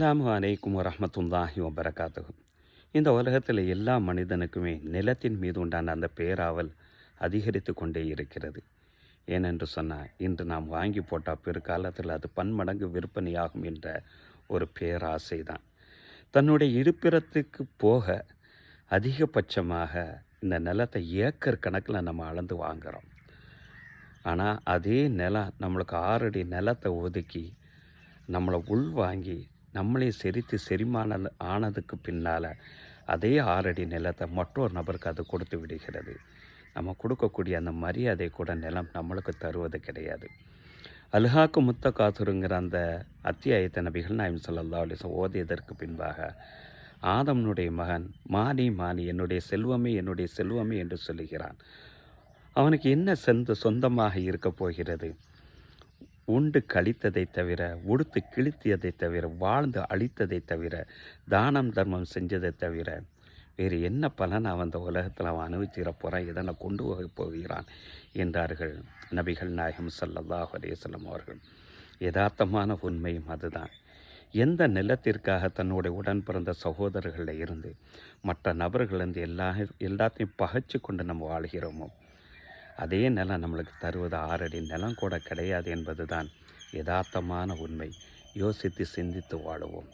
அஸ்ஸலாமு அலைக்கும் வரமத்துல்லாஹி வபரகாத்துகும் இந்த உலகத்தில் எல்லா மனிதனுக்குமே நிலத்தின் மீது உண்டான அந்த பேராவல் அதிகரித்து கொண்டே இருக்கிறது. ஏனென்று சொன்னால் இன்று நாம் வாங்கி போட்டால் பிற்காலத்தில் அது பன்மடங்கு விற்பனையாகும் என்ற ஒரு பேராசை தான் தன்னுடைய இருப்பிடத்துக்கு போக அதிகபட்சமாக இந்த நிலத்தை ஏக்கர் கணக்கில் நம்ம அளந்து வாங்குகிறோம் ஆனால் அதே நிலம் நம்மளுக்கு ஆறடி நிலத்தை ஒதுக்கி நம்மளை உள்வாங்கி நம்மளே செரித்து செரிமான ஆனதுக்கு பின்னால் அதே ஆறடி நிலத்தை மற்றொரு நபருக்கு அது கொடுத்து விடுகிறது. நம்ம கொடுக்கக்கூடிய அந்த மரியாதை கூட நிலம் நம்மளுக்கு தருவது கிடையாது. அல்ஹாக்கு முத்த காசுருங்கிற அந்த அத்தியாயத்தை நபிகள் நாயம் சல்லா அலிசம் ஓதியதற்கு பின்பாக ஆதம்னுடைய மகன் மானி மானி என்னுடைய செல்வமே என்னுடைய செல்வமே என்று சொல்லுகிறான். அவனுக்கு என்ன செந்த சொந்தமாக இருக்கப் போகிறது? உண்டு கழித்ததை தவிர உடுத்து கிழித்தியதை தவிர வாழ்ந்து அழித்ததை தவிர தானம் தர்மம் செஞ்சதை தவிர வேறு என்ன பலன் அவன் அந்த உலகத்தில் அவன் அனுபவிச்சிட போகிறான் இதனை கொண்டு போக போகிறான் என்றார்கள் நபிகள் நாயகம் சல்லல்லாஹ் அலேசல்லம் அவர்கள். யதார்த்தமான உண்மையும் அதுதான். எந்த நிலத்திற்காக தன்னுடைய உடன் பிறந்த சகோதரர்களில் இருந்து மற்ற நபர்களிருந்து எல்லா எல்லாத்தையும் பகைச்சு கொண்டு நம்ம வாழ்கிறோமோ அதே நிலம் நம்மளுக்கு தருவது ஆறடி நிலம் கூட கிடையாது என்பதுதான் யதார்த்தமான உண்மை. யோசித்து சிந்தித்து வாழுவோம்.